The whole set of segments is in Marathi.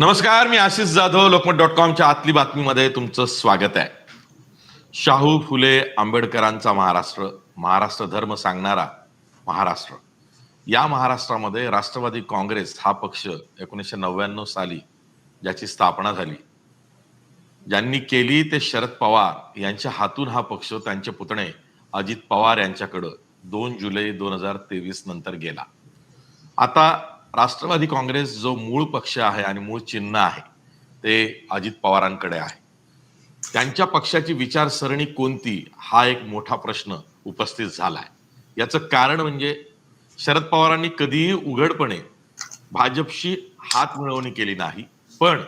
नमस्कार मी आशिष जाधव लोकमत डॉट कॉमच्या आतली बातमीमध्ये तुमचं स्वागत आहे. शाहू फुले आंबेडकरांचा महाराष्ट्र महाराष्ट्र धर्म सांगणारा महाराष्ट्र. या महाराष्ट्रामध्ये राष्ट्रवादी काँग्रेस हा पक्ष एकोणीसशे नव्याण्णव साली ज्याची स्थापना झाली. ज्यांनी केली ते शरद पवार यांच्या हातून हा पक्ष त्यांचे पुतणे अजित पवार यांच्याकडं दोन जुलै दोन हजार तेवीस नंतर गेला. आता राष्ट्रवादी काँग्रेस जो मूळ पक्ष आहे आणि मूळ चिन्ह आहे ते अजित पवारांकडे आहे. त्यांच्या पक्षाची विचारसरणी कोणती हा एक मोठा प्रश्न उपस्थित झालाय. याचं कारण म्हणजे शरद पवारांनी कधीही उघडपणे भाजपशी हात मिळवणी केली नाही पण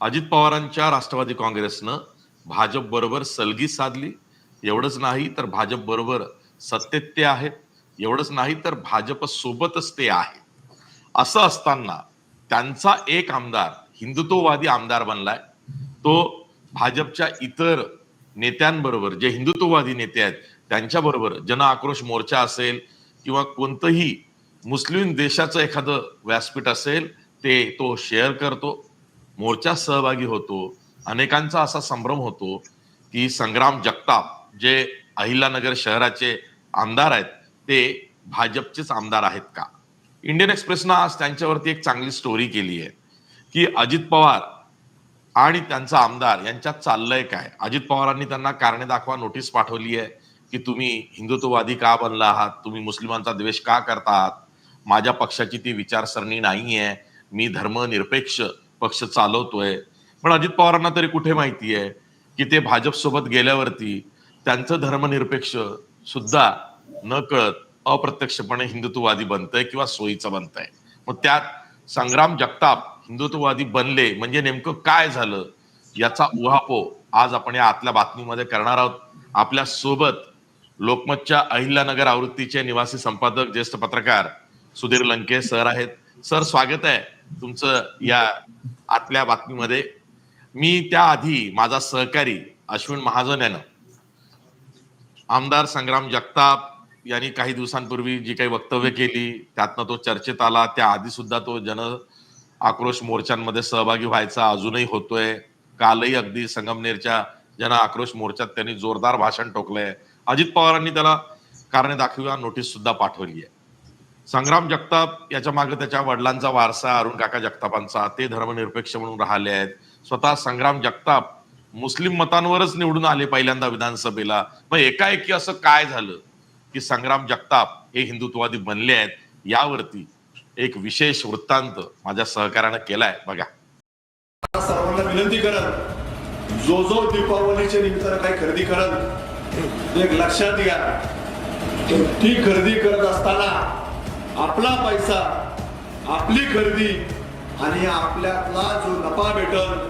अजित पवारांच्या राष्ट्रवादी काँग्रेसनं भाजप बरोबर सलगी साधली. एवढंच नाही तर भाजप बरोबर सत्तेत ते आहेत. एवढंच नाही तर भाजप सोबतच ते आहेत. असं असताना त्यांचा एक आमदार हिंदुत्ववादी आमदार बनलाय. तो भाजपच्या इतर नेत्यांबरोबर जे हिंदुत्ववादी नेते आहेत त्यांच्याबरोबर जन आक्रोश मोर्चा असेल किंवा कोणतंही मुस्लिम देशाचं एखादं व्यासपीठ असेल ते तो शेअर करतो मोर्चा सहभागी होतो. अनेकांचा असा संभ्रम होतो की संग्राम जगताप जे अहिल्यानगर शहराचे आमदार आहेत ते भाजपचेच आमदार आहेत का? इंडियन एक्सप्रेसनं आज त्यांच्यावरती एक चांगली स्टोरी केली आहे की अजित पवार आणि त्यांचा आमदार यांच्यात चाललंय काय? अजित पवारांनी त्यांना कारणे दाखवा नोटीस पाठवली आहे की तुम्ही हिंदुत्ववादी का बनला आहात? तुम्ही मुस्लिमांचा द्वेष का करता आहात? माझ्या पक्षाची ती विचारसरणी नाही आहे. मी धर्मनिरपेक्ष पक्ष चालवतोय. पण अजित पवारांना तरी कुठे माहिती आहे की ते भाजपसोबत गेल्यावरती त्यांचं धर्मनिरपेक्ष सुद्धा न कळत अप्रत्यक्षपणे हिंदुत्ववादी बनतंय किंवा सोयीचं बनतंय. मग त्यात संग्राम जगताप हिंदुत्ववादी बनले म्हणजे नेमकं काय झालं? याचा उहापोह आज आपण या आतल्या बातमीमध्ये करणार आहोत. आपल्यासोबत लोकमतच्या अहिल्यानगर आवृत्तीचे निवासी संपादक ज्येष्ठ पत्रकार सुधीर लंके सर आहेत. सर स्वागत आहे तुमचं या आतल्या बातमीमध्ये. मी त्याआधी माझा सहकारी अश्विन महाजन यानं आमदार संग्राम जगताप यांनी काही दिवसांपूर्वी जी काही वक्तव्य केली त्यातनं तो चर्चेत आला. त्याआधी सुद्धा तो जन आक्रोश मोर्चांमध्ये सहभागी व्हायचा अजूनही होतोय. कालही अगदी संगमनेरच्या जन आक्रोश मोर्चात त्यांनी जोरदार भाषण टोकलंय. अजित पवारांनी त्याला कारणे दाखवा नोटीस सुद्धा पाठवली आहे संग्राम जगताप याच्या मागे त्याच्या वडिलांचा वारसा अरुण काका जगतापांचा ते धर्मनिरपेक्ष म्हणून राहिले आहेत. स्वतः संग्राम जगताप मुस्लिम मतांवरच निवडून आले पहिल्यांदा विधानसभेला. मग एकाएकी असं काय झालं? की संग्राम जगताप हे हिंदुत्ववादी बनले आहेत यावरती एक विशेष वृत्तांत माझ्या सहकार्यानं केलाय. बघा. सर्वांना विनंती करत जो जो दीपावलीच्या निमित्तानं काही खरेदी करत एक लक्षात घ्या. ती खरेदी करत असताना आपला पैसा आपली खरेदी आणि आपल्यातला जो नफा भेटल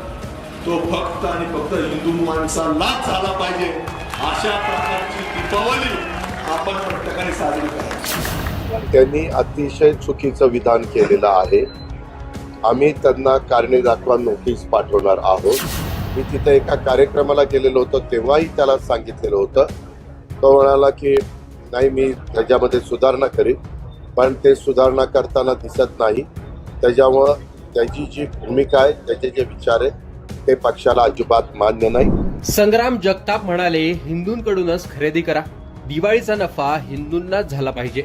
तो फक्त आणि फक्त हिंदू माणसालाच झाला पाहिजे. अशा प्रकारची दीपावली आपण प्रत्येकाने साजरी करायची त्यांनी अतिशय चुकीचं विधान केलेलं आहे. आम्ही त्यांना कारणे दाखवा नोटीस पाठवणार आहोत. मी तिथे एका कार्यक्रमाला गेलेलो होतो तेव्हाही त्याला सांगितलेलं होतं. तो म्हणाला की नाही मी त्याच्यामध्ये सुधारणा करीन. पण ते सुधारणा करताना दिसत नाही. त्याच्यामुळं त्याची जी भूमिका आहे त्याचे जे विचार आहे ते पक्षाला अजिबात मान्य नाही. संग्राम जगताप म्हणाले हिंदूंकडूनच खरेदी करा. दिवाळीचा नफा हिंदूंनाच झाला पाहिजे.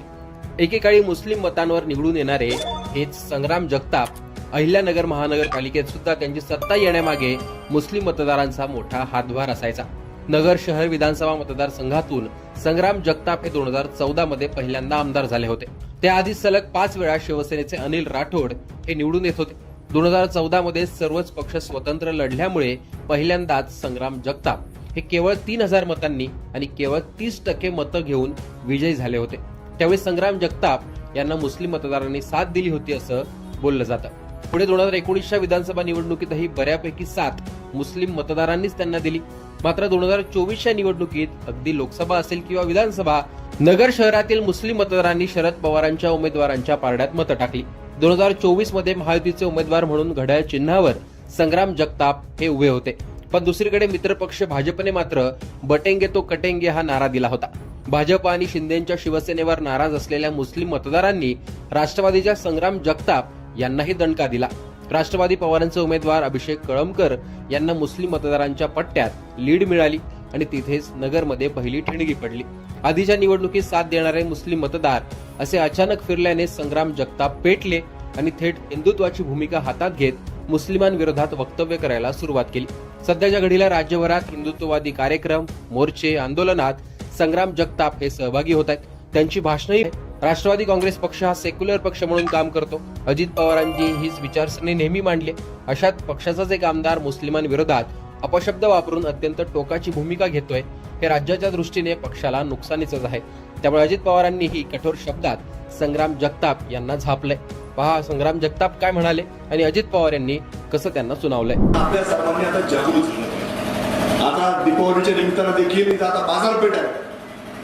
एकेकाळी मुस्लिम मतांवर निवडून येणारे हेच संग्राम जगताप. अहिल्यानगर महानगरपालिकेत सुद्धा त्यांची सत्ता येण्यामागे मुस्लिम मतदारांचा मोठा हातभार असायचा. नगर शहर विधानसभा मतदारसंघातून संग्राम जगताप हे दोन हजार चौदा मध्ये पहिल्यांदा आमदार झाले होते. त्याआधी सलग पाच वेळा शिवसेनेचे अनिल राठोड हे निवडून येत होते. दोन हजार चौदा मध्ये सर्वच पक्ष स्वतंत्र लढल्यामुळे पहिल्यांदाच संग्राम जगताप हे केवळ तीन हजार मतांनी आणि केवळ तीस टक्के मतं घेऊन विजयी झाले होते. त्यावेळी संग्राम जगताप यांना मुस्लिम मतदारांनी साथ दिली होती असं बोललं जातं. पुढे दोन हजार एकोणीसच्या विधानसभा निवडणुकीतही बऱ्यापैकी साथ मुस्लिम मतदारांनीच त्यांना दिली. मात्र दोन हजार चोवीसच्या निवडणुकीत अगदी लोकसभा असेल किंवा विधानसभा नगर शहरातील मुस्लिम मतदारांनी शरद पवारांच्या उमेदवारांच्या पारड्यात मतं टाकली. दोन हजार चोवीसमध्ये महायुतीचे उमेदवार म्हणून घड्याळ चिन्हावर संग्राम जगताप हे उभे होते. पण दुसरीकडे मित्रपक्ष भाजपने मात्र बटेंगे तो कटेंगे हा नारा दिला होता. भाजप आणि शिंदेच्या शिवसेनेवर नाराज असलेल्या मुस्लिम मतदारांनी राष्ट्रवादीच्या संग्राम जगताप यांनाही दणका दिला. राष्ट्रवादी पवारांचे उमेदवार अभिषेक कळमकर यांना मुस्लिम मतदारांच्या पट्ट्यात लीड मिळाली आणि तिथेच नगरमध्ये पहिली ठिणगी पडली. आधीच्या निवडणुकीत साथ देणारे मुस्लिम मतदार असे अचानक फिरल्याने संग्राम जगताप पेटले आणि थेट हिंदुत्वाची भूमिका हातात घेत मुस्लिमांविरोधात वक्तव्य करायला सुरुवात केली. सध्याच्या घडीला राज्यभरात हिंदुत्ववादी कार्यक्रम मोर्चे आंदोलनात संग्राम जगताप हे सहभागी होत आहेत. त्यांची भाषणही राष्ट्रवादी काँग्रेस पक्ष हा सेक्युलर पक्ष म्हणून काम करतो. अजित पवारांची हीच विचारसरणी नेहमी मांडली अशात पक्षाचाच एक आमदार मुस्लिमांविरोधात अपशब्द वापरून अत्यंत टोकाची भूमिका घेतोय. हे राज्याच्या दृष्टीने पक्षाला नुकसानीचंच आहे. त्यामुळे अजित पवारांनीही कठोर शब्दात संग्राम जगताप यांना झापलंय. पहा संग्राम जगताप काय म्हणाले आणि अजित पवार यांनी कसं त्यांना सुनावलंय. आपल्या सर्वांनी आता जागृत आता दीपावलीच्या निमित्तानं देखील आता बाजारपेठ आहे.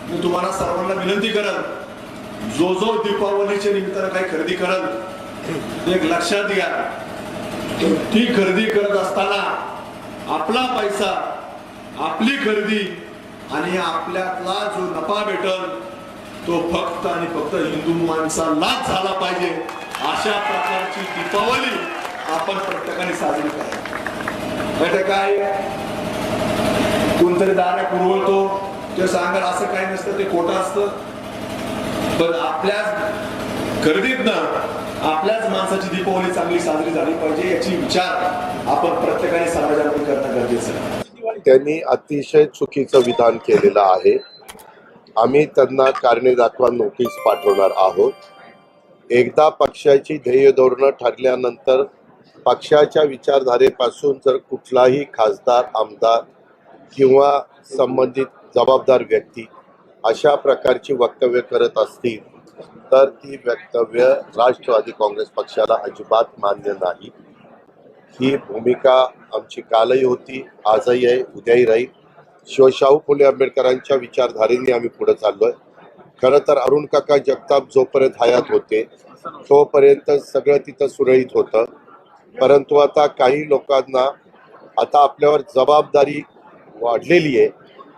मी तुम्हाला सर्वांना विनंती करल जो जो दीपावलीच्या निमित्तानं काही खरेदी करल एक लक्षात घ्या. ती खरेदी करत असताना आपला पैसा आपली खरेदी आणि आपल्यातला जो नफा भेटल तो फक्त आणि फक्त हिंदू माणसालाच झाला पाहिजे. अशा प्रकारची दीपावली आपण प्रत्येकाने साजरी करायची काय? कोणतरी दारा पुरवतो ते सांगाल असं काही नसतं ते खोटं असतं. पण आपल्याच खरेदीतनं आपल्याच माणसाची दीपावली चांगली साजरी झाली पाहिजे याची विचार आपण प्रत्येकाने सार्वजनिक करणं गरजेचं त्यांनी अतिशय चुकीचं विधान केलेलं आहे. आम्ही त्यांना कारणे दाखवा नोटीस पाठवणार आहोत. एकदा पक्षाची ध्येय धोरणं ठरल्यानंतर पक्षाच्या विचारधारेपासून जर कुठलाही खासदार आमदार किंवा संबंधित जबाबदार व्यक्ती अशा प्रकारची वक्तव्य करत असतील तर ती वक्तव्य राष्ट्रवादी काँग्रेस पक्षाला अजिबात मान्य नाही. ही भूमिका आमची कालही होती आजही आहे उद्याही राहील. शिवशाहू फुले आंबेडकरांच्या विचारधारेने आम्ही पुढे आहे खरं तर अरुण काका जगताप जोपर्यंत हयात होते तोपर्यंत सगळं तिथं सुरळीत होतं. परंतु आता काही लोकांना आता आपल्यावर जबाबदारी वाढलेली आहे.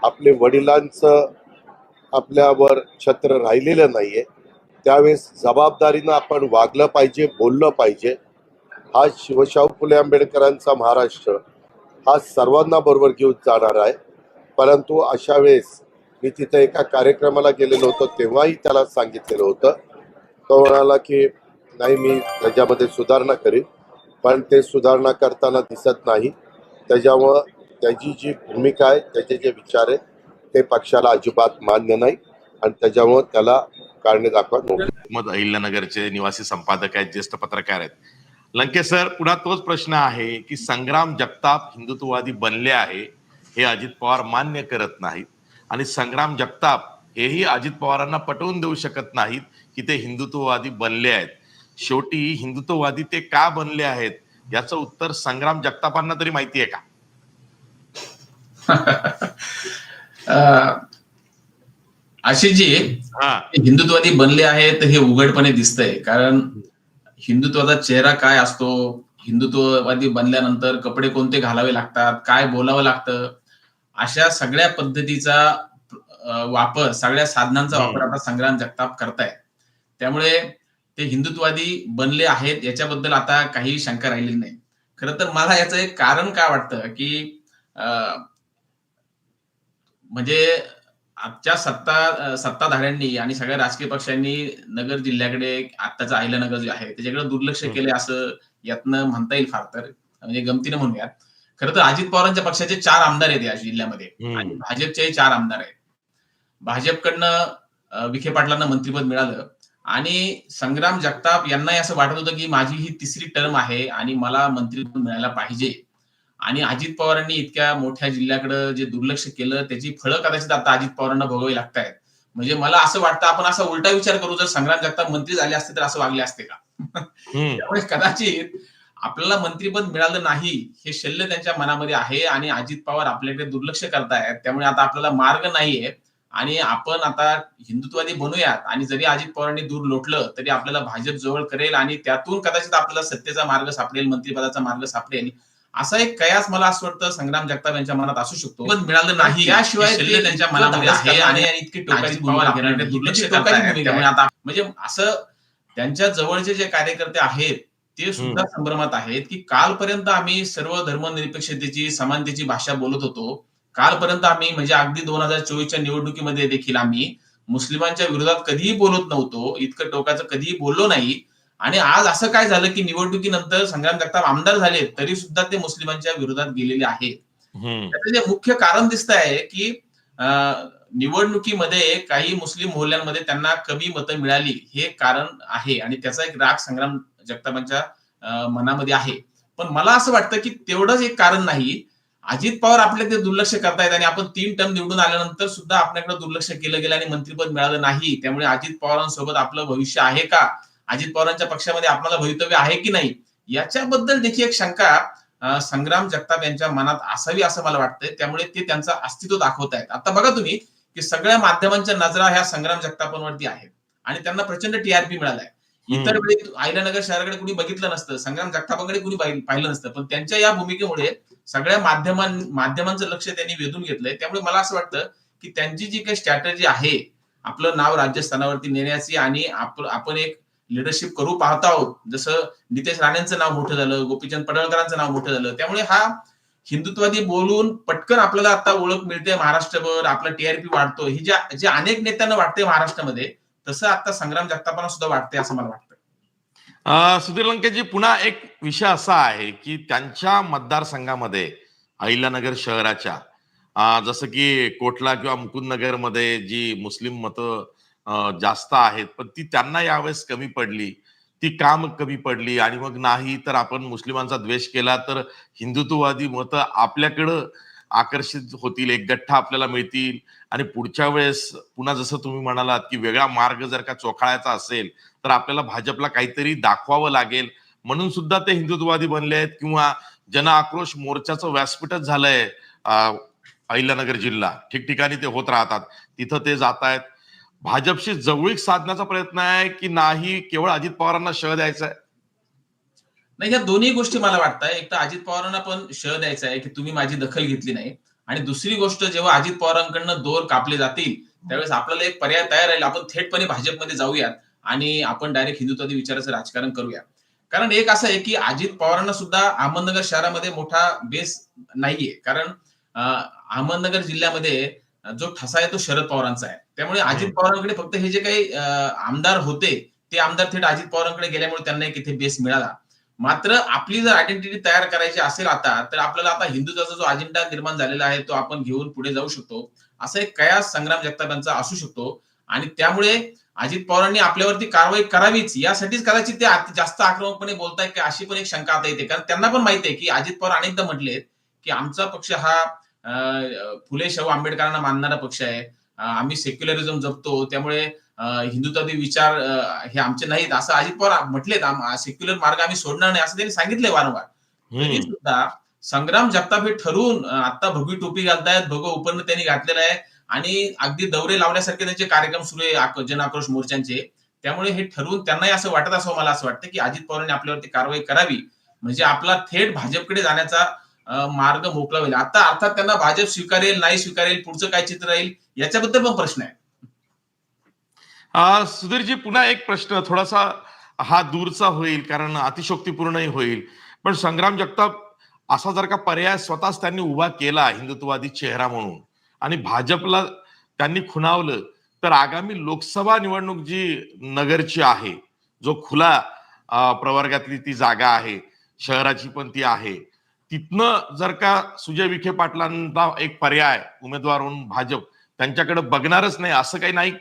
आपले वडिलांचं आपल्यावर छत्र राहिलेलं नाही आहे त्यावेळेस जबाबदारीनं आपण वागलं पाहिजे बोललं पाहिजे. हा शिवशाहू फुले आंबेडकरांचा महाराष्ट्र हा सर्वांना बरोबर घेऊन जाणार आहे. परंतु अशा वेळेस मी तिथे एका कार्यक्रमाला गेलेलो होतो तेव्हाही त्याला सांगितलेलं होतं. तो म्हणाला की नाही मी त्याच्यामध्ये सुधारणा करीन. पण ते सुधारणा करताना दिसत नाही. त्याच्यामुळं त्याची जी भूमिका आहे त्याचे जे विचार आहेत ते पक्षाला अजिबात मान्य नाही. आणि त्याच्यामुळं त्याला कारणे दाखवा. मग अहिल्यानगरचे निवासी संपादक आहेत ज्येष्ठ पत्रकार आहेत. लंकेश सर पुन्हा तोच प्रश्न आहे की संग्राम जगताप हिंदुत्ववादी बनले आहे हे अजित पवार मान्य करत नाहीत. आणि संग्राम जगताप हेही अजित पवारांना पटवून देऊ शकत नाहीत की ते हिंदुत्ववादी बनले आहेत. शेवटी हिंदुत्ववादी ते का बनले आहेत? याचं उत्तर संग्राम जगतापांना तरी माहिती आहे का? आशिषजी हा हिंदुत्ववादी बनले आहेत हे उघडपणे दिसतंय. कारण हिंदुत्वाचा चेहरा काय असतो? हिंदुत्ववादी बनल्यानंतर कपडे कोणते घालावे लागतात? काय बोलावं लागतं? अशा सगळ्या पद्धतीचा वापर सगळ्या साधनांचा वापर आता संग्राम जगताप करतायत त्यामुळे ते हिंदुत्ववादी बनले आहेत याच्याबद्दल आता काही शंका राहिलेली नाही. खरं तर मला याचं एक कारण काय वाटतं की अं, म्हणजे आजच्या सत्ता सत्ताधाऱ्यांनी आणि सगळ्या राजकीय पक्षांनी नगर जिल्ह्याकडे आत्ताचं अहिल्यानगर जे आहे त्याच्याकडे दुर्लक्ष हम्म. केले असं यातनं म्हणता येईल फार तर. म्हणजे गमतीनं म्हणूयात. खरं तर अजित पवारांच्या पक्षाचे चार आमदार आहेत या जिल्ह्यामध्ये. आणि भाजपचेही चार आमदार आहेत. भाजपकडनं विखे पाटलांना मंत्रिपद मिळालं. आणि संग्राम जगताप यांनाही असं वाटत होतं की माझी ही तिसरी टर्म आहे आणि मला मंत्रिपद मिळायला पाहिजे. आणि अजित पवारांनी इतक्या मोठ्या जिल्ह्याकडे जे दुर्लक्ष केलं त्याची फळं कदाचित आता अजित पवारांना भोगावी लागतायत. म्हणजे मला असं वाटतं आपण असा उलटा विचार करू जर संग्राम जगताप मंत्री झाले असते तर असं वागले असते का. त्यामुळे कदाचित आपल्याला मंत्रिपद मिळालं नाही हे शल्य त्यांच्या मनामध्ये आहे आणि अजित पवार आपल्याकडे दुर्लक्ष करतायत. त्यामुळे आता आपल्याला मार्ग नाहीये. आणि आपण आता हिंदुत्वादी बनूयात आणि जरी अजित पवारांनी दूर लोटलं तरी आपल्याला भाजप जवळ करेल आणि त्यातून कदाचित आपल्याला सत्तेचा मार्ग सापडेल मंत्रिपदाचा मार्ग सापडेल असा एक कयास मला असं वाटतं संग्राम जगताप यांच्या मनात असू शकतो. पण मिळालं नाही. शल्य त्यांच्या मनामध्ये आहे आणि इतकी टोकाची दुर्लक्ष करतायत. त्यामुळे. आता म्हणजे असं त्यांच्या जवळचे जे कार्यकर्ते आहेत ते सुद्धा संभ्रमात आहेत की कालपर्यंत आम्ही सर्व धर्मनिरपेक्षतेची समानतेची भाषा बोलत होतो. कालपर्यंत आम्ही म्हणजे अगदी दोन हजार चोवीसच्या निवडणुकीमध्ये देखील आम्ही मुस्लिमांच्या विरोधात कधीही बोलत नव्हतो इतकं टोकाचं कधीही बोललो नाही. आणि आज असं काय झालं की निवडणुकीनंतर संग्राम जगताप आमदार झाले तरी सुद्धा ते मुस्लिमांच्या विरोधात गेलेले आहेत. त्याचं जे मुख्य कारण दिसत आहे की निवडणुकीमध्ये काही मुस्लिम मोहल्ल्यांमध्ये त्यांना कमी मतं मिळाली हे कारण आहे. आणि त्याचा एक राग संग्राम जगतापांच्या मनामध्ये आहे. पण मला असं वाटतं की तेवढंच एक कारण नाही. अजित पवार आपल्याकडे दुर्लक्ष करतायत आणि आपण तीन टर्म निवडून आल्यानंतर सुद्धा आपल्याकडे दुर्लक्ष केलं गेलं आणि मंत्रीपद मिळालं नाही. त्यामुळे अजित पवारांसोबत आपलं भविष्य आहे का? अजित पवारांच्या पक्षामध्ये आपल्याला भवितव्य आहे की नाही? याच्याबद्दल देखील एक शंका संग्राम जगताप यांच्या मनात असावी असं मला वाटतंय. त्यामुळे ते त्यांचं अस्तित्व दाखवत आहेत आता बघा तुम्ही की सगळ्या माध्यमांच्या नजरा ह्या संग्राम जगतापांवरती आहेत. आणि त्यांना प्रचंड टीआरपी मिळालाय. इतर वेळी आयलानगर शहराकडे कुणी बघितलं नसतं संग्राम जगतापाकडे कुणी पाहि- पाहिलं नसतं. पण त्यांच्या या भूमिकेमुळे सगळ्या माध्यमां माध्यमांचं लक्ष त्यांनी वेधून घेतलंय. त्यामुळे मला असं वाटतं की त्यांची जी काही स्ट्रॅटजी आहे आपलं नाव राज्यस्थानावरती नेण्याची आणि आप- आपण एक लिडरशिप करू पाहत आहोत. जसं नितेश राणेंचं नाव मोठं झालं गोपीचंद पडळकरांचं नाव मोठं झालं. त्यामुळे हा हिंदुत्वादी बोलून पटकन आपल्याला आता ओळख मिळते महाराष्ट्रभर आपला टीआरपी वाढतो. ही ज्या जे अनेक नेत्यांना वाटते महाराष्ट्रामध्ये तसं आता संग्राम जगतापांना सुद्धा वाटते असं मला वाटतं सुधीर लंकेजी पुन्हा एक विषय असा आहे की त्यांच्या मतदारसंघामध्ये अहिल्यानगर शहराच्या जसं की कोटला किंवा मुकुंदनगरमध्ये जी मुस्लिम मतं जास्त आहेत पण ती त्यांना यावेळेस कमी पडली ती काम कमी पडली आणि मग नाही तर आपण मुस्लिमांचा द्वेष केला तर हिंदुत्ववादी मतं आपल्याकडं आकर्षित होतील एक गठ्ठा आपल्याला मिळतील. आणि पुढच्या वेळेस पुन्हा जसं तुम्ही म्हणालात की वेगळा मार्ग जर का चोखाळायचा असेल तर आपल्याला भाजपला काहीतरी दाखवावं लागेल. म्हणून सुद्धा ते हिंदुत्ववादी बनले आहेत किंवा जन आक्रोश मोर्चाचं व्यासपीठच झालंय अहिल्यानगर जिल्हा. ठिकठिकाणी ते होत राहतात. तिथं ते जात आहेत. भाजपशी जवळीक साधण्याचा प्रयत्न आहे की नाही केवळ अजित पवारांना शह द्यायचा आहे नाही ह्या दोन्ही गोष्टी मला वाटतं एक तर अजित पवारांना पण शह द्यायचा आहे की तुम्ही माझी दखल घेतली नाही. आणि दुसरी गोष्ट जेव्हा अजित पवारांकडनं दोर कापले जातील त्यावेळेस आपल्याला एक पर्याय तयार राहील. आपण थेटपणे भाजपमध्ये जाऊयात आणि आपण डायरेक्ट हिंदुत्वादी विचाराचं राजकारण करूया. कारण एक असं आहे की अजित पवारांना सुद्धा अहमदनगर शहरामध्ये मोठा बेस नाहीये. कारण अहमदनगर जिल्ह्यामध्ये जो ठसा आहे तो शरद पवारांचा आहे. त्यामुळे अजित पवारांकडे फक्त हे जे काही आमदार होते ते आमदार थेट अजित पवारांकडे गेल्यामुळे त्यांना एक इथे बेस मिळाला. मात्र आपली जर आयडेंटिटी तयार करायची असेल आता तर आपल्याला आता हिंदुत्वाचा जो अजेंडा निर्माण झालेला आहे तो आपण घेऊन पुढे जाऊ शकतो. असा एक कयास संग्राम जगतापांचा असू शकतो. आणि त्यामुळे अजित पवारांनी आपल्यावरती कारवाई करावीच. यासाठीच कदाचित ते जास्त आक्रमकपणे बोलतायत की अशी पण एक शंका आता येते कारण त्यांना पण माहिती आहे की अजित पवार अनेकदा म्हटलेत की आमचा पक्ष हा फुले शाहू आंबेडकरांना मानणारा पक्ष आहे. आम्ही सेक्युलरिझम जपतो. त्यामुळे हिंदुत्वादी विचार हे आमचे नाहीत असं अजित पवार म्हटलेत. सेक्युलर मार्ग आम्ही सोडणार नाही असं त्यांनी सांगितलंय वारंवार. तरी. सुद्धा संग्राम जगताप हे ठरवून आता भगवी टोपी घालतायत भगव उपर्ण त्यांनी घातलेलं आहे. आणि अगदी दौरे लावण्यासारखे त्यांचे कार्यक्रम सुरू आहे आक- जन आक्रोश मोर्चांचे. त्यामुळे हे ठरवून त्यांनाही असं वाटत असावं मला असं वाटतं की अजित पवारांनी आपल्यावरती कारवाई करावी. म्हणजे आपला थेट भाजपकडे जाण्याचा मार्ग मोकळा होईल. आता अर्थात त्यांना भाजप स्वीकारेल नाही स्वीकारेल पुढचं काय चित्र राहील याच्याबद्दल पण प्रश्न आहे. सुधीरजी पुन्हा एक प्रश्न. थोडासा हा दूरचा होईल कारण अतिशोक्तीपूर्णही होईल. पण संग्राम जगताप असा जर का पर्याय स्वतःच त्यांनी उभा केला हिंदुत्ववादी चेहरा म्हणून आणि भाजपला त्यांनी खुणावलं तर आगामी लोकसभा निवडणूक जी नगरची आहे जो खुला प्रवर्गातली ती जागा आहे शहराची पण ती आहे तिथनं जर का सुजय विखे पाटलांना एक पर्याय उमेदवार म्हणून भाजप त्यांच्याकडे बघणारच नाही असं काही नाही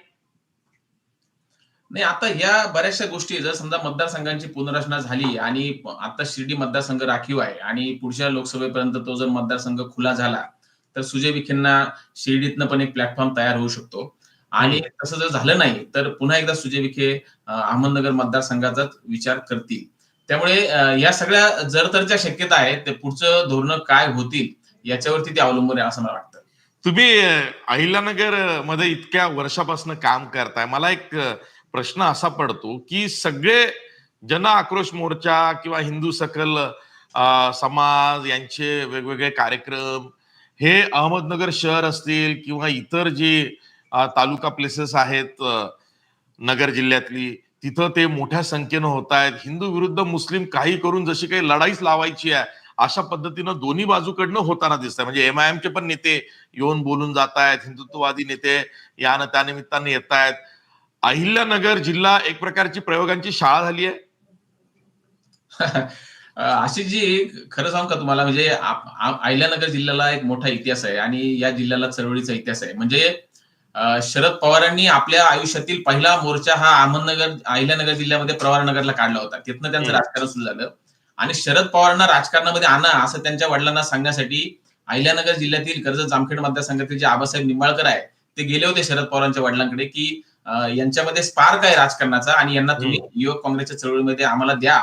नाही आता या बऱ्याचशा गोष्टी जर समजा मतदारसंघांची पुनर्रचना झाली आणि आता शिर्डी मतदारसंघ राखीव आहे आणि पुढच्या लोकसभेपर्यंत तो जर मतदारसंघ खुला झाला तर सुजय विखेंना शिर्डीतनं पण एक प्लॅटफॉर्म तयार होऊ शकतो. आणि तसं जर झालं नाही तर पुन्हा एकदा सुजय विखे अहमदनगर मतदारसंघाचाच विचार करतील. त्यामुळे या सगळ्या जरतरच्या शक्यता आहेत ते पुढचं धोरण काय होतील याच्यावरती ते अवलंबून आहे असं मला वाटतं. तुम्ही अहिल्यानगरमध्ये इतक्या वर्षापासून काम करताय. मला एक प्रश्न असा पडतो की सगळे जन आक्रोश मोर्चा किंवा हिंदू सकल समाज यांचे वेगवेगळे कार्यक्रम हे अहमदनगर शहर असतील किंवा इतर जे तालुका प्लेसेस आहेत नगर जिल्ह्यातली तिथं ते मोठ्या संख्येनं होत आहेत हिंदू विरुद्ध मुस्लिम काही करून जशी काही लढाईच लावायची आहे अशा पद्धतीनं दोन्ही बाजूकडनं होताना दिसत आहे म्हणजे एमआयएमचे पण नेते येऊन बोलून जात आहेत हिंदुत्ववादी नेते यानं त्यानिमित्ताने येत आहेत अहिल्यानगर जिल्हा एक प्रकारची प्रयोगांची शाळा झाली आहे? अशी जी खरं सांगू का तुम्हाला? म्हणजे अहिल्यानगर जिल्ह्याला एक मोठा इतिहास आहे आणि या जिल्ह्याला चळवळीचा इतिहास आहे. म्हणजे शरद पवारांनी आपल्या आयुष्यातील पहिला मोर्चा हा अहमदनगर अहिल्यानगर जिल्ह्यामध्ये प्रवारनगरला काढला होता. तिथनं त्यांचं. राजकारण सुरू झालं. आणि शरद पवारांना राजकारणामध्ये आणा असं त्यांच्या वडिलांना सांगण्यासाठी अहिल्यानगर जिल्ह्यातील कर्जत जामखेड मतदारसंघातील जे आबासाहेब निंबाळकर आहे ते गेले होते शरद पवारांच्या वडिलांकडे की यांच्यामध्ये स्पार्क आहे राजकारणाचा आणि यांना तुम्ही युवक काँग्रेसच्या चळवळीमध्ये आम्हाला द्या.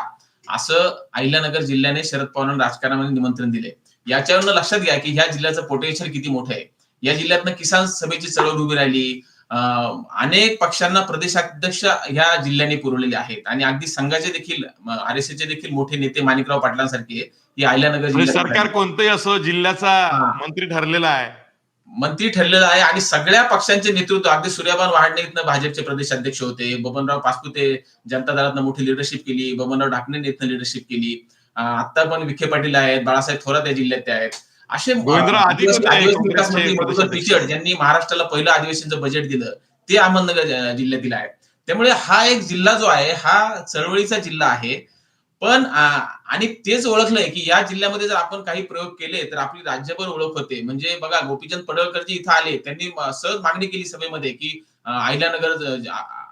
असं अहिल्यानगर जिल्ह्याने शरद पवारांना राजकारणामध्ये निमंत्रण दिले याच्यावरनं लक्षात घ्या की ह्या जिल्ह्याचं पोटेन्शियल किती मोठं आहे. या जिल्ह्यातनं किसान सभेची चळवळ उभी राहिली. अनेक पक्षांना प्रदेशाध्यक्ष ह्या जिल्ह्याने पुरवलेले आहेत. आणि अगदी संघाचे देखील आर एस चे देखील मोठे नेते माणिकराव पाटलांसारखे हे सरकार कोणतंही असं जिल्ह्याचा. मंत्री ठरलेला आहे. मंत्री ठरलेलं आहे आणि सगळ्या पक्षांचे नेतृत्व अगदी सूर्यपान वहाडणे इथनं भाजपचे प्रदेशाध्यक्ष होते बबनराव पाचपुते जनता दलातनं मोठी लिडरशिप केली बबनराव ढाकणे इथनं लिडरशिप केली. आता पण विखे पाटील आहेत बाळासाहेब थोरात या जिल्ह्यात ते आहेत. असे. पिचड ज्यांनी महाराष्ट्राला पहिलं अधिवेशनचं बजेट दिलं. ते अहमदनगर जिल्ह्यातील आहे त्यामुळे हा एक जिल्हा जो आहे हा चळवळीचा जिल्हा आहे. पण आणि तेच ओळखलंय की या जिल्ह्यामध्ये जर आपण काही प्रयोग केले तर आपली राज्यभर ओळख होते. म्हणजे बघा गोपीचंद पडळकरजी इथं आले. त्यांनी सहज मागणी केली सभेमध्ये की अहिल्यानगर ज-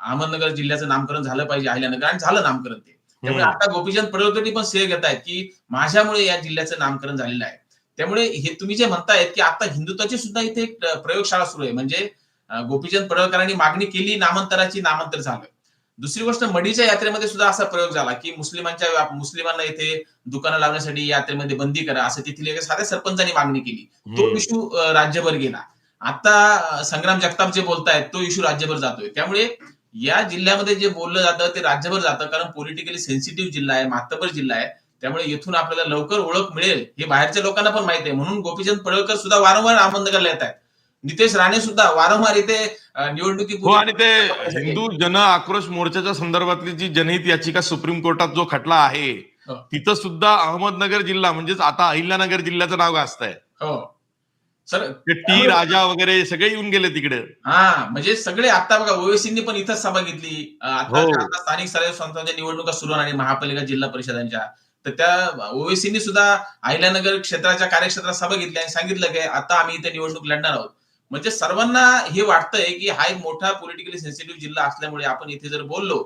अहमदनगर जिल्ह्याचं नामकरण झालं पाहिजे अहिल्यानगर. आणि झालं नामकरण ते. त्यामुळे. आता गोपीचंद पडळकरजी पण श्रेय घेत आहेत की माझ्यामुळे या जिल्ह्याचं नामकरण झालेलं आहे. त्यामुळे हे तुम्ही जे म्हणतायत की आता हिंदुत्वाची सुद्धा इथे एक प्रयोगशाळा सुरू आहे. म्हणजे गोपीचंद पडळकरांनी मागणी केली नामांतराची नामांतर झालं. दुसरी गोष्ट मडीच्या यात्रेमध्ये सुद्धा असा प्रयोग झाला की मुस्लिमांच्या मुस्लिमांना इथे दुकानं लावण्यासाठी यात्रेमध्ये बंदी करा असं तिथल्या एका साध्या सरपंचांनी मागणी केली. तो अं, राज्यभर गेला. आता संग्राम जगताप जे बोलतायत तो इश्यू राज्यभर जातोय. त्यामुळे या जिल्ह्यामध्ये जे बोललं जातं ते राज्यभर जातं कारण पॉलिटिकली सेन्सिटिव्ह जिल्हा आहे मातबर जिल्हा आहे. त्यामुळे येथून आपल्याला लवकर ओळख मिळेल हे बाहेरच्या लोकांना पण माहिती आहे. म्हणून गोपीचंद पडळकर सुद्धा वारंवार अहमदनगरला येत आहेत. नितेश राणे सुद्धा वारंवार इथे अं, हो आणि ते हिंदू जन आक्रोश मोर्चाच्या संदर्भातली जी जनहित याचिका सुप्रीम कोर्टात जो खटला आहे हो. तिथं सुद्धा अहमदनगर जिल्हा म्हणजेच आता अहिल्यानगर जिल्ह्याचं नाव गाजतंय हो. सर ते टी राजा वगैरे सगळे येऊन गेले तिकडे. हा म्हणजे सगळे आता बघा ओवेसींनी पण इथंच सभा घेतली. आता हो. आता स्थानिक स्वराज्य संस्थांच्या निवडणुका सुरू आणि महापालिका जिल्हा परिषदांच्या. तर त्या ओवेसींनी सुद्धा अहिल्यानगर क्षेत्राच्या कार्यक्षेत्रात सभा घेतली आणि सांगितलं की आता आम्ही इथे निवडणूक लढणार आहोत. म्हणजे सर्वांना हे वाटतंय की हा एक मोठा पॉलिटिकली सेन्सिटिव्ह जिल्हा असल्यामुळे आपण इथे जर बोललो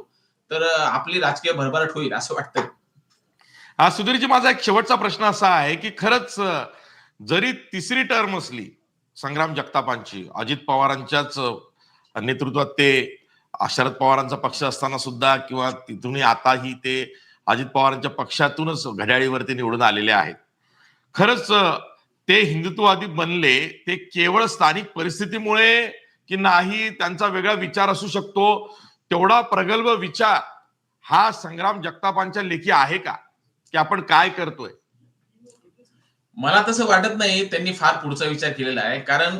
तर आपली राजकीय भरभराट होईल असं वाटतंय. हा सुधीरजी माझा एक शेवटचा प्रश्न असा आहे की खरंच जरी तिसरी टर्म असली संग्राम जगतापांची अजित पवारांच्याच नेतृत्वात ते शरद पवारांचा पक्ष असताना सुद्धा किंवा तिथूनही आताही ते अजित पवारांच्या पक्षातूनच घड्याळीवरती निवडून आलेले आहेत. खरंच ते हिंदुत्ववादी बनले ते केवळ स्थानिक परिस्थितीमुळे की नाही त्यांचा वेगळा विचार असू शकतो. तेवढा प्रगल्भ विचार हा संग्राम जगतापांच्या लेखी आहे का? की आपण काय करतोय? मला तसं वाटत नाही त्यांनी फार पुढचा विचार केलेला आहे. कारण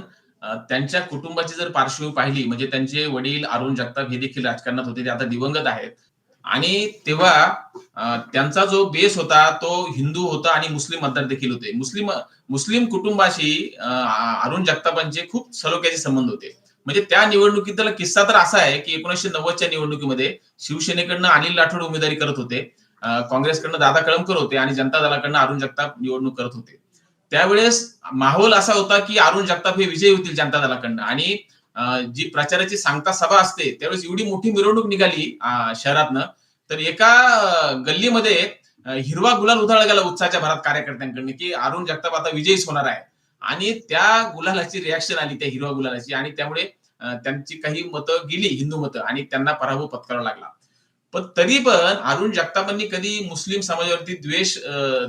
त्यांच्या कुटुंबाची जर पार्श्वभूमी पाहिली म्हणजे त्यांचे वडील अरुण जगताप हे देखील राजकारणात होते ते आता दिवंगत आहेत. आणि तेव्हा त्यांचा जो बेस होता तो हिंदू होता आणि मुस्लिम मतदार देखील होते. मुस्लिम मुस्लिम कुटुंबाशी अरुण जगतापांचे खूप सलोख्याचे संबंध होते. म्हणजे त्या निवडणुकीतला किस्सा तर असा आहे की एकोणीसशे नव्वदच्या निवडणुकीमध्ये शिवसेनेकडनं अनिल राठोड उमेदवारी करत होते. काँग्रेसकडनं दादा कळमकर होते आणि जनता दलाकडनं अरुण जगताप निवडणूक करत होते. त्यावेळेस माहोल असा होता की अरुण जगताप हे विजयी होतील जनता दलाकडनं. आणि जी प्रचाराची सांगता सभा असते त्यावेळेस एवढी मोठी मिरवणूक निघाली शहरातनं. तर एका गल्लीमध्ये हिरवा गुलाल उधळला गेला उत्साहाच्या भरात कार्यकर्त्यांकडनं की अरुण जगताप आता विजयीच होणार आहे. आणि त्या गुलालाची रिॲक्शन आली त्या हिरवा गुलालाची. आणि त्यामुळे त्यांची काही मतं गेली हिंदू मतं आणि त्यांना पराभव पत्करावा लागला. पण तरी पण अरुण जगतापांनी कधी मुस्लिम समाजावरती द्वेष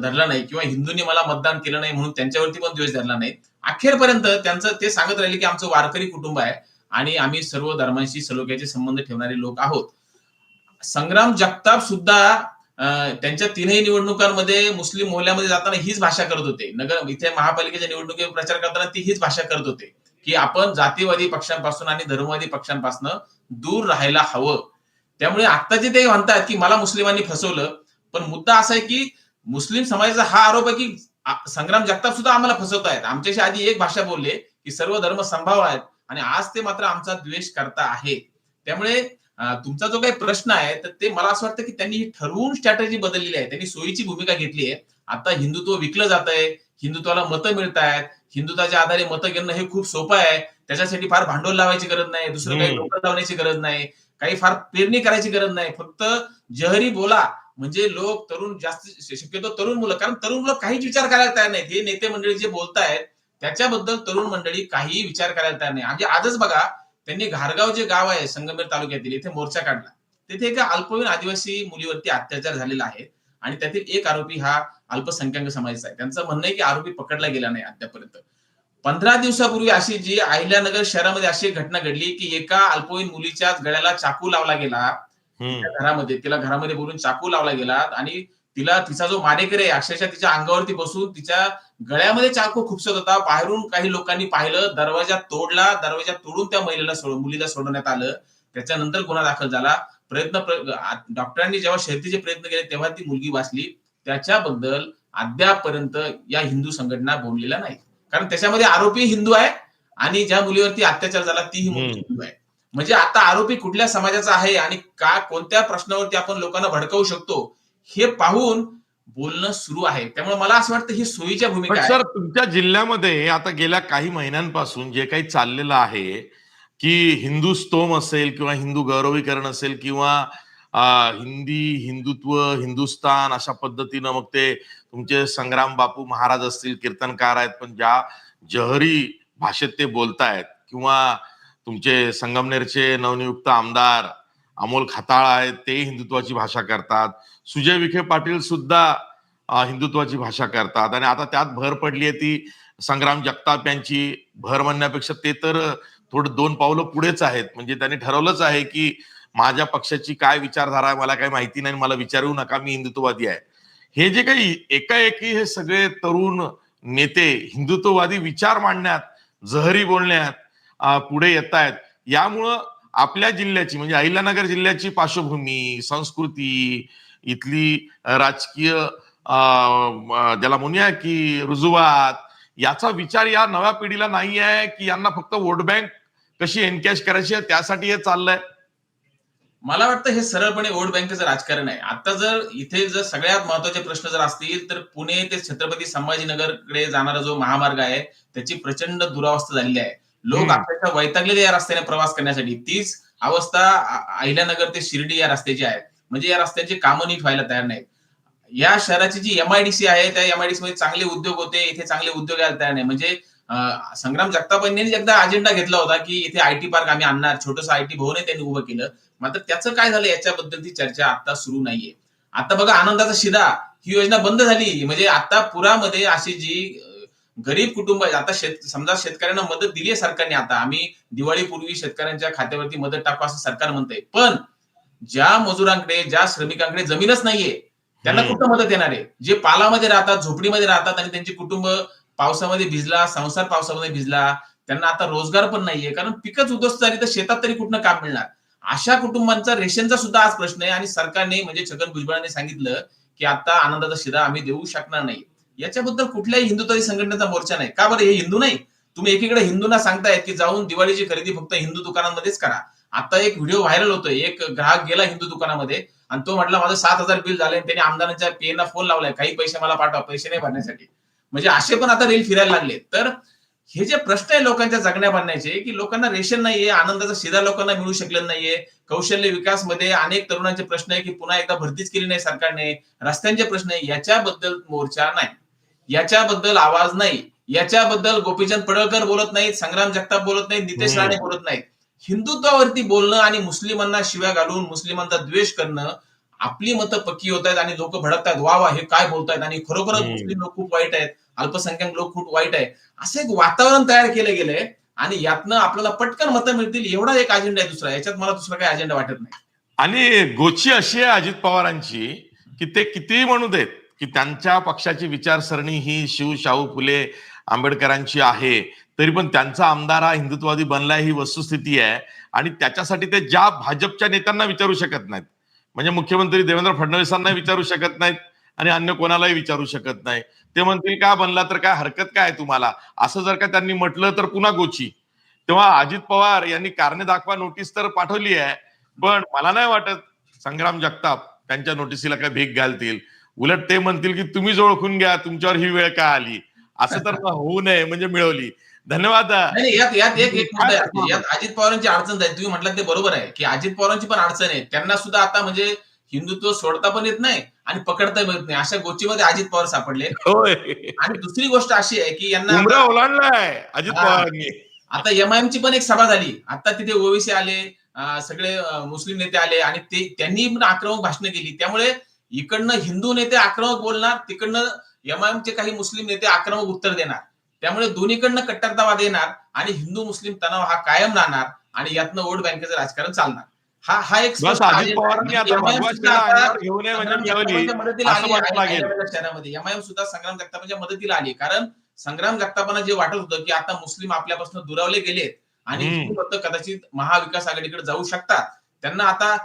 धरला नाही किंवा हिंदूंनी मला मतदान केलं नाही म्हणून त्यांच्यावरती पण द्वेष धरला नाही. अखेरपर्यंत त्यांचं ते सांगत राहिले की आमचं वारकरी कुटुंब आहे आणि आम्ही सर्व धर्मांशी सलोख्याचे संबंध ठेवणारे लोक आहोत. संग्राम जगताप सुद्धा त्यांच्या तीनही निवडणुकांमध्ये मुस्लिम मोहल्ल्यामध्ये जाताना हीच भाषा करत होते. नगर इथे महापालिकेच्या निवडणुकीवर प्रचार करताना ती हीच भाषा करत होते. की आपण जातीवादी पक्षांपासून आणि धर्मवादी पक्षांपासून दूर राहायला हवं. त्यामुळे आता जे ते म्हणतात की मला मुस्लिमांनी फसवलं पण मुद्दा असा आहे की मुस्लिम समाजाचा हा आरोप आहे की संग्राम जगताप सुद्धा आम्हाला फसवत आहेत आमच्याशी आधी एक भाषा बोलले की सर्व धर्म संभाव आहेत आणि आज ते मात्र आमचा द्वेष करता आहे त्यामुळे तुमचा जो काही प्रश्न आहे तर ते मला असं वाटतं की त्यांनी ही ठरवून स्ट्रॅटेजी बदललेली आहे. त्यांनी सोयीची भूमिका घेतली आहे. आता हिंदुत्व विकलं जात आहे. हिंदुत्वाला मतं मिळत आहेत. हिंदुत्वाच्या आधारे मतं घेणं हे खूप सोपं आहे. त्याच्यासाठी फार भांडवल लावायची गरज नाही. दुसरं काही लावण्याची गरज नाही. काही फार पेरणी करायची गरज नाही. फक्त जहरी बोला. म्हणजे लोक तरुण जास्त शक्यतो तरुण मुलं कारण तरुण मुलं काहीच विचार करायला तयार नाहीत. हे नेते मंडळी जे बोलतायत त्याच्याबद्दल तरुण मंडळी काहीही विचार करायला तयार नाही. म्हणजे आजच बघा त्यांनी घारगाव जे गाव आहे संगमेर तालुक्यातील इथे मोर्चा काढला. तिथे एका अल्पवयीन आदिवासी मुलीवरती अत्याचार झालेला आहे आणि त्यातील एक आरोपी हा अल्पसंख्याक समाजाचा आहे. त्यांचं म्हणणं आहे की आरोपी पकडला गेला नाही अद्यापर्यंत पंधरा दिवसापूर्वी अशी जी अहिल्यानगर शहरामध्ये अशी घटना घडली की एका अल्पवयीन मुलीच्या गळ्याला चाकू लावला गेला. घरामध्ये तिला घरामध्ये बोलून चाकू लावला गेला आणि तिला तिचा जो मारेकरी आहे अक्षरशः तिच्या अंगावरती बसून तिच्या गळ्यामध्ये चाकू खुपसत होता. बाहेरून काही लोकांनी पाहिलं दरवाजा तोडला दरवाजा तोडून त्या महिलेला सोड मुलीला सोडवण्यात आलं. त्याच्यानंतर गुन्हा दाखल झाला. प्रयत्न डॉक्टरांनी जेव्हा शर्तीचे प्रयत्न केले तेव्हा ती मुलगी वाचली. त्याच्याबद्दल अद्यापपर्यंत या हिंदू संघटना बोललेल्या नाही कारण त्याच्यामध्ये आरोपी हिंदू आहे आणि ज्या मुलीवरती अत्याचार झाला तीही मुलगी. हिंदू आहे. म्हणजे आता आरोपी कुठल्या समाजाचा आहे आणि का कोणत्या प्रश्नावरती आपण लोकांना भडकवू शकतो हे पाहून बोलणं सुरू आहे. त्यामुळे मला असं वाटतं ही सोयीच्या भूमिका सर तुमच्या जिल्ह्यामध्ये आता गेल्या काही महिन्यांपासून जे काही चाललेलं आहे की हिंदू स्तोम असेल किंवा हिंदू गौरवीकरण असेल किंवा हिंदी हिंदुत्व हिंदुस्तान अशा पद्धतीनं मग ते तुमचे संग्राम बापू महाराज असतील कीर्तनकार आहेत पण ज्या जहरी भाषेत ते बोलतायत किंवा तुमचे संगमनेरचे नवनियुक्त आमदार अमोल खताळ आहेत ते हिंदुत्वाची भाषा करतात. सुजय विखे पाटील सुद्धा हिंदुत्वाची भाषा करतात. आणि आता त्यात भर पडली आहे ती संग्राम जगताप यांची. भर म्हणण्यापेक्षा ते तर थोडं दोन पावलं पुढेच आहेत. म्हणजे त्यांनी ठरवलंच आहे की माझ्या पक्षाची काय विचारधारा आहे मला काही माहिती नाही मला विचारू नका मी हिंदुत्ववादी आहे. हे जे काही एकाएकी हे सगळे तरुण नेते हिंदुत्ववादी विचार मांडण्यात जहरी बोलण्यात पुढे येत आहेत यामुळं आपल्या जिल्ह्याची म्हणजे अहिल्यानगर जिल्ह्याची पार्श्वभूमी संस्कृती इथली राजकीय ज्याला म्हणूया की रुजुवात याचा विचार या नव्या पिढीला नाही आहे की यांना फक्त वोट बँक कशी एनकॅश करायची आहे त्यासाठी हे चाललंय. मला वाटतं हे सरळपणे वोट बँकेचं राजकारण आहे. आता जर इथे जर सगळ्यात महत्त्वाचे प्रश्न जर असतील तर पुणे ते छत्रपती संभाजीनगरकडे जाणारा जो महामार्ग आहे त्याची प्रचंड दुरावस्था झालेली आहे. लोक. अक्षरशः वैतागलेले या रस्त्याने प्रवास करण्यासाठी. तीच अवस्था अहिल्यानगर ते शिर्डी या रस्त्याची आहे. म्हणजे या रस्त्याची कामं नीट व्हायला तयार नाहीत. या शहराची जी एमआयडीसी आहे त्या एमआयडीसी मध्ये चांगले उद्योग होते इथे चांगले उद्योग यायला तयार नाही. म्हणजे संग्राम जगतापांनी एकदा अजेंडा घेतला होता की इथे आयटी पार्क आम्ही आणणार छोटस आयटी भवन त्यांनी उभं केलं. मात्र त्याचं काय झालं याच्याबद्दलची चर्चा आता सुरू नाहीये. आता बघा आनंदाचा शिदा ही योजना बंद झाली. म्हणजे आता पुरामध्ये अशी जी गरीब कुटुंब आता शेत समजा शेतकऱ्यांना मदत दिली आहे सरकारने आता. आम्ही दिवाळीपूर्वी शेतकऱ्यांच्या खात्यावरती मदत टाकू असं सरकार म्हणतंय. पण ज्या मजुरांकडे ज्या श्रमिकांकडे जमीनच नाहीये त्यांना. कुठं मदत येणार आहे? जे पालामध्ये राहतात झोपडीमध्ये राहतात आणि त्यांचे कुटुंब पावसामध्ये भिजला संसार पावसामध्ये भिजला त्यांना आता रोजगार पण नाहीये. कारण पिकच उद्ध्वस्त झाली तर शेतात तरी कुठनं काम मिळणार? अशा कुटुंबांचा रेशनचा सुद्धा आज प्रश्न आहे आणि सरकारने म्हणजे छगन भुजबळांनी सांगितलं की आता आनंदाचा शिदा आम्ही देऊ शकणार नाही. याच्याबद्दल कुठल्याही हिंदुत्वादी संघटनेचा मोर्चा नाही. का बरं? हे हिंदू नाही. तुम्ही एकीकडे हिंदूंना सांगताय की जाऊन दिवाळीची खरेदी फक्त हिंदू दुकानांमध्येच करा. आता एक व्हिडिओ व्हायरल होतोय. एक ग्राहक गेला हिंदू दुकानामध्ये आणि तो म्हटला माझं सात हजार बिल झालंय त्याने आमदारांच्या पीएना फोन लावलाय. काही पैसे मला पाठवा पैसे नाही भरण्यासाठी. म्हणजे असे पण आता रील फिरायला लागले तर हे जे प्रश्न आहे लोकांच्या जगण्या बांधण्याचे की लोकांना रेशन नाहीये आनंदाचा शिदा लोकांना मिळू शकलेला नाहीये कौशल्य विकासमध्ये अनेक तरुणांचे प्रश्न आहे की पुन्हा एकदा भरतीच केली नाही सरकारने रस्त्यांचे प्रश्न आहे याच्याबद्दल मोर्चा नाही. याच्याबद्दल आवाज नाही. याच्याबद्दल गोपीचंद पडळकर बोलत नाहीत संग्राम जगताप बोलत नाहीत नितेश. राणे बोलत नाहीत. हिंदुत्वावरती बोलणं आणि मुस्लिमांना शिव्या घालून मुस्लिमांचा द्वेष करणं आपली मतं पक्की होत आहेत आणि लोक भडकतायत वा वा हे काय बोलतायत? आणि खरोखरच. मुस्लिम लोक खूप वाईट आहेत. अल्पसंख्याक लोक खूप वाईट आहे असं एक वातावरण तयार केलं गेलंय आणि यातनं आपल्याला पटकन मतं मिळतील एवढा एक अजेंडा आहे दुसरा. याच्यात मला दुसरा काही अजेंडा वाटत नाही. आणि गोची अशी आहे अजित पवारांची की ते कितीही म्हणू देत की त्यांच्या पक्षाची विचारसरणी ही शिव शाहू फुले आंबेडकरांची आहे. तरी पण त्यांचा आमदार हा हिंदुत्ववादी बनलाय ही वस्तुस्थिती आहे. आणि त्याच्यासाठी ते ज्या भाजपच्या नेत्यांना विचारू शकत नाहीत. म्हणजे मुख्यमंत्री देवेंद्र फडणवीसांना विचारू शकत नाहीत आणि अन्य कोणालाही विचारू शकत नाही ते म्हणतील का बनला तर काय हरकत काय आहे तुम्हाला? असं जर का त्यांनी म्हटलं तर पुन्हा गोची. तेव्हा अजित पवार यांनी कारणे दाखवा नोटीस तर पाठवली आहे. पण मला नाही वाटत संग्राम जगताप त्यांच्या नोटिसीला काय भीक घालतील. उलट ते म्हणतील की तुम्हीच ओळखून घ्या तुमच्यावर ही वेळ का आली? असं तर होऊ नये म्हणजे मिळवली. धन्यवाद. यात यात एक? यात अजित पवारांची अडचण आहे. तुम्ही म्हटलं ते बरोबर आहे की अजित पवारांची पण अडचण आहे. त्यांना सुद्धा आता म्हणजे हिंदुत्व सोडता पण येत नाही आणि पकडता पण येत नाही. अशा गोष्टीमध्ये अजित पवार सापडले. आणि दुसरी गोष्ट अशी आहे की यांना ओलांडलाय अजित. पवारांनी. आता एमआयएम ची पण एक सभा झाली. आता तिथे ओवीसी आले सगळे मुस्लिम नेते आले आणि ते त्यांनी पण आक्रमक भाषणं केली. त्यामुळे इकडनं हिंदू नेते आक्रमक बोलणार तिकडनं एमआयएम चे काही मुस्लिम नेते आक्रमक उत्तर देणार. त्यामुळे दोन्हीकडनं कट्टरतावाद येणार आणि हिंदू मुस्लिम तणाव हा कायम राहणार आणि यातनं वोट बँकेचं राजकारण चालणार. हा हा एक भगवा सुद्धा म्हणजे संग्राम जगतापांच्या मदतीला आली म्हटलं आहे लागेल. अहिल्यानगर शहरामध्ये एमआयएम सुद्धा संग्राम जगतापांच्या मदतीला आली कारण संग्राम जगतापांना जे वाटत होतं की आता मुस्लिम आपल्यापासून दुरावले गेलेत आणि कदाचित महाविकास आघाडीकडे जाऊ शकतात त्यांना आता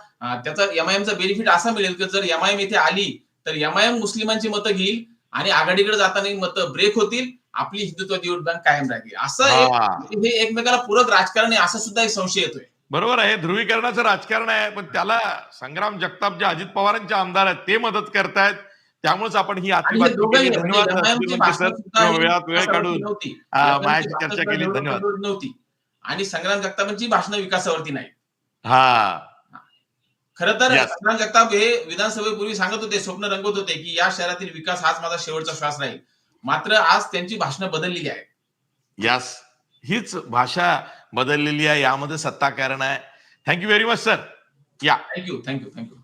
त्याचा एमआयएमचा बेनिफिट असा मिळेल की जर एमआयएम इथे आली तर एमआयएम मुस्लिमांची मतं घेईल आणि आघाडीकडे जाताना मतं ब्रेक होतील आपली हिंदुत्वादी वोट बँक कायम राहील असं एक हा. एकमेकाला पूरक राजकारण आहे असं सुद्धा एक संशय येतोय बरोबर आहे ध्रुवीकरणाचं राजकारण आहे पण त्याला संग्राम जगताप जे अजित पवारांचे आमदार आहेत ते मदत करतायत त्यामुळेच आपण ही. म्हणजे वेळ काढून माझ्याशी चर्चा केली. धन्यवाद. आणि संग्राम जगतापांची भाषणं विकासावरती नाही हा खरं तर. संग्राम जगताप हे विधानसभेपूर्वी सांगत होते स्वप्न रंगवत होते की या शहरातील विकास हाच माझा शेवटचा श्वास राहील. मात्र आज त्यांची भाषणं बदललेली आहे यास हीच भाषा बदललेली आहे यामध्ये सत्ता कारण आहे thank you very much sir या thank you thank you thank you